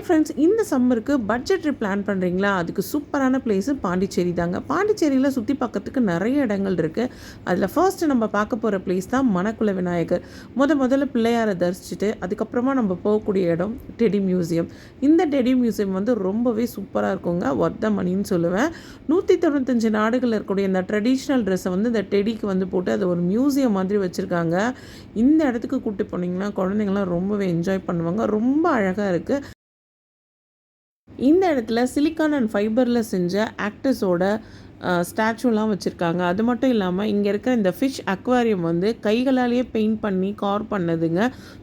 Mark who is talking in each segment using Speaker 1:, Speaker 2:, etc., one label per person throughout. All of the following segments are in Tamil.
Speaker 1: ஹாய் ஃப்ரெண்ட்ஸ் இந்த சம்மருக்கு பட்ஜெட் ட்ரிப் பிளான் பண்ணுறீங்களா அதுக்கு சூப்பரான பிளேஸு பாண்டிச்சேரி தாங்க. பாண்டிச்சேரியில் சுற்றி பார்க்கறதுக்கு நிறைய இடங்கள் இருக்குது அதில் ஃபர்ஸ்ட் நம்ம பார்க்க போகிற பிளேஸ் தான் மணக்குள விநாயகர். முத முதல்ல பிள்ளையாரை தரிசிச்சுட்டு அதுக்கப்புறமா நம்ம போகக்கூடிய இடம் டெடி மியூசியம் இந்த டெடி மியூசியம் வந்து ரொம்பவே சூப்பராக இருக்குங்க. ஒத்த மணின்னு சொல்லுவேன். நூற்றி தொண்ணூத்தஞ்சு நாடுகளில் இருக்கக்கூடிய இந்த ட்ரெடிஷ்னல் ட்ரெஸ்ஸை வந்து இந்த டெடிக்கு வந்து போட்டு அது ஒரு மியூசியம் மாதிரி வச்சுருக்காங்க. இந்த இடத்துக்கு கூப்பிட்டு போனீங்கன்னா குழந்தைங்களாம் ரொம்பவே என்ஜாய் பண்ணுவாங்க. ரொம்ப அழகாக இருக்குது இந்த இடத்துல சிலிக்கான் அண்ட் ஃபைபரில் செஞ்ச ஆக்டர்ஸோட ஸ்டாச்சுலாம் வச்சுருக்காங்க. அது மட்டும் இல்லாமல் இங்கே இருக்கிற இந்த ஃபிஷ் அக்வாரியம் வந்து கைகளாலேயே பெயிண்ட் பண்ணி கார் பண்ணதுங்க.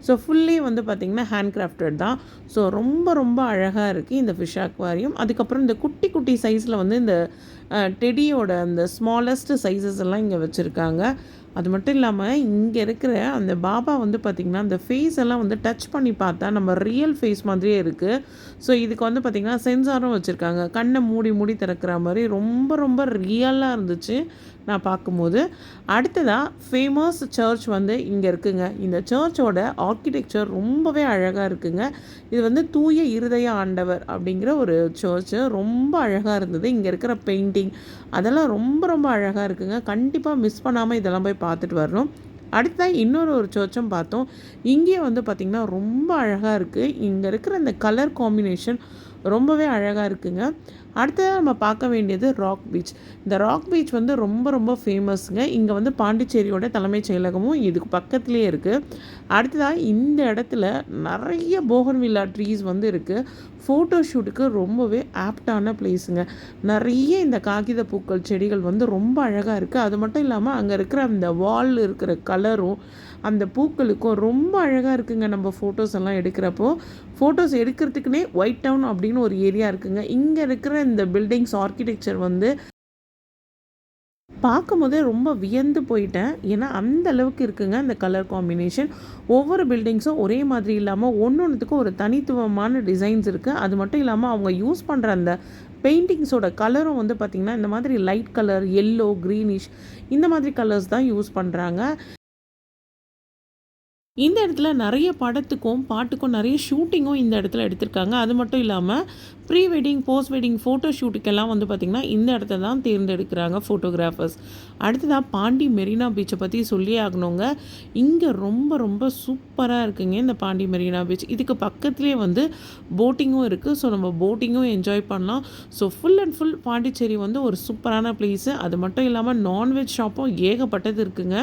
Speaker 1: ஸோ ஃபுல்லி வந்து பார்த்திங்கன்னா ஹேண்ட் கிராஃப்டட் தான். ஸோ ரொம்ப ரொம்ப அழகாக இருக்குது இந்த ஃபிஷ் அக்வாரியம் அதுக்கப்புறம் இந்த குட்டி குட்டி சைஸில் வந்து இந்த டெடியோட அந்த ஸ்மாலஸ்ட் சைஸஸ் எல்லாம் இங்கே வச்சுருக்காங்க. அது மட்டும் இல்லாமல் இங்கே இருக்கிற அந்த பாபா வந்து பார்த்திங்கன்னா அந்த ஃபேஸ் எல்லாம் வந்து டச் பண்ணி பார்த்தா நம்ம ரியல் ஃபேஸ் மாதிரியே இருக்குது ஸோ இதுக்கு வந்து பார்த்திங்கன்னா சென்சாரும் வச்சுருக்காங்க. கண்ணை மூடி மூடி திறக்கிற மாதிரி ரொம்ப ரொம்ப ரியலாக இருந்துச்சு. நான் பார்க்கும்போது அடுத்ததாக ஃபேமஸ் சர்ச் வந்து இங்கே இருக்குங்க. இந்த சர்ச்சோட ஆர்கிடெக்சர் ரொம்பவே அழகாக இருக்குங்க. இது வந்து தூய இருதய ஆண்டவர் அப்படிங்கிற ஒரு சர்ச்சு ரொம்ப அழகாக இருந்தது. இங்கே இருக்கிற பெயிண்டிங் அதெல்லாம் ரொம்ப ரொம்ப அழகாக இருக்குங்க. கண்டிப்பாக மிஸ் பண்ணாமல் இதெல்லாம் போய் பார்த்துட்டு வரணும். அடுத்ததாக இன்னொரு ஒரு சர்ச்சும் பார்த்தோம். இங்கேயே வந்து பார்த்திங்கன்னா ரொம்ப அழகாக இருக்குது இங்கே இருக்கிற இந்த கலர் காம்பினேஷன் ரொம்பவே அழகாக இருக்குங்க. அடுத்ததாக நம்ம பார்க்க வேண்டியது ராக் பீச் இந்த ராக் பீச் வந்து ரொம்ப ரொம்ப ஃபேமஸ்ங்க இங்கே வந்து பாண்டிச்சேரியோட தலைமைச் செயலகமும் இதுக்கு பக்கத்துலேயே இருக்குது அடுத்ததாக இந்த இடத்துல நிறைய போகன்வில்லா ட்ரீஸ் வந்து இருக்குது ஃபோட்டோ ஷூட்டுக்கு ரொம்பவே ஆப்டான பிளேஸுங்க நிறைய இந்த காகித பூக்கள் செடிகள் வந்து ரொம்ப அழகாக இருக்குது அது மட்டும் இல்லாமல் அங்கே இருக்கிற அந்த வால் இருக்கிற கலரும் அந்த பூக்களுக்கும் ரொம்ப அழகாக இருக்குங்க. நம்ம ஃபோட்டோஸ் எல்லாம் எடுக்கிறப்போ ஃபோட்டோஸ் எடுக்கிறதுக்குனே ஒயிட் டவுன் அப்படின்னு ஒரு ஏரியா இருக்குங்க. இங்கே இருக்கிற இந்த பில்டிங்ஸ் ஆர்கிடெக்சர் வந்து பார்க்கும்போதே ரொம்ப வியந்து போயிட்டேன். ஏன்னா அந்த அளவுக்கு இருக்குங்க அந்த கலர் காம்பினேஷன் ஒவ்வொரு பில்டிங்ஸும் ஒரே மாதிரி இல்லாமல் ஒன்று ஒன்றுத்துக்கும் ஒரு தனித்துவமான டிசைன்ஸ் இருக்குது அது மட்டும் இல்லாமல் அவங்க யூஸ் பண்ணுற அந்த பெயிண்டிங்ஸோட கலரும் வந்து பார்த்திங்கன்னா இந்த மாதிரி லைட் கலர் எல்லோ க்ரீனிஷ் இந்த மாதிரி கலர்ஸ் தான் யூஸ் பண்ணுறாங்க இந்த இடத்துல நிறைய படத்துக்கும் பாட்டுக்கும் நிறைய ஷூட்டிங்கும் இந்த இடத்துல எடுத்திருக்காங்க. அது மட்டும் இல்லாமல் pre wedding post wedding photo ஷூட்டுக்கெல்லாம் வந்து பார்த்திங்கன்னா இந்த இடத்த தான் தேர்ந்தெடுக்கிறாங்க ஃபோட்டோகிராஃபர்ஸ் அடுத்ததாக பாண்டி மெரினா பீச்சை பற்றி சொல்லியே ஆகணுங்க. இங்கே ரொம்ப ரொம்ப சூப்பராக இருக்குங்க இந்த பாண்டி மெரினா பீச் இதுக்கு பக்கத்துலேயே வந்து போட்டிங்கும் இருக்குது ஸோ நம்ம போட்டிங்கும் என்ஜாய் பண்ணலாம். So full and full Pondicherry வந்து ஒரு சூப்பரான பிளேஸு அது மட்டும் இல்லாமல் நான்வெஜ் ஷாப்பும் ஏகப்பட்டது இருக்குங்க.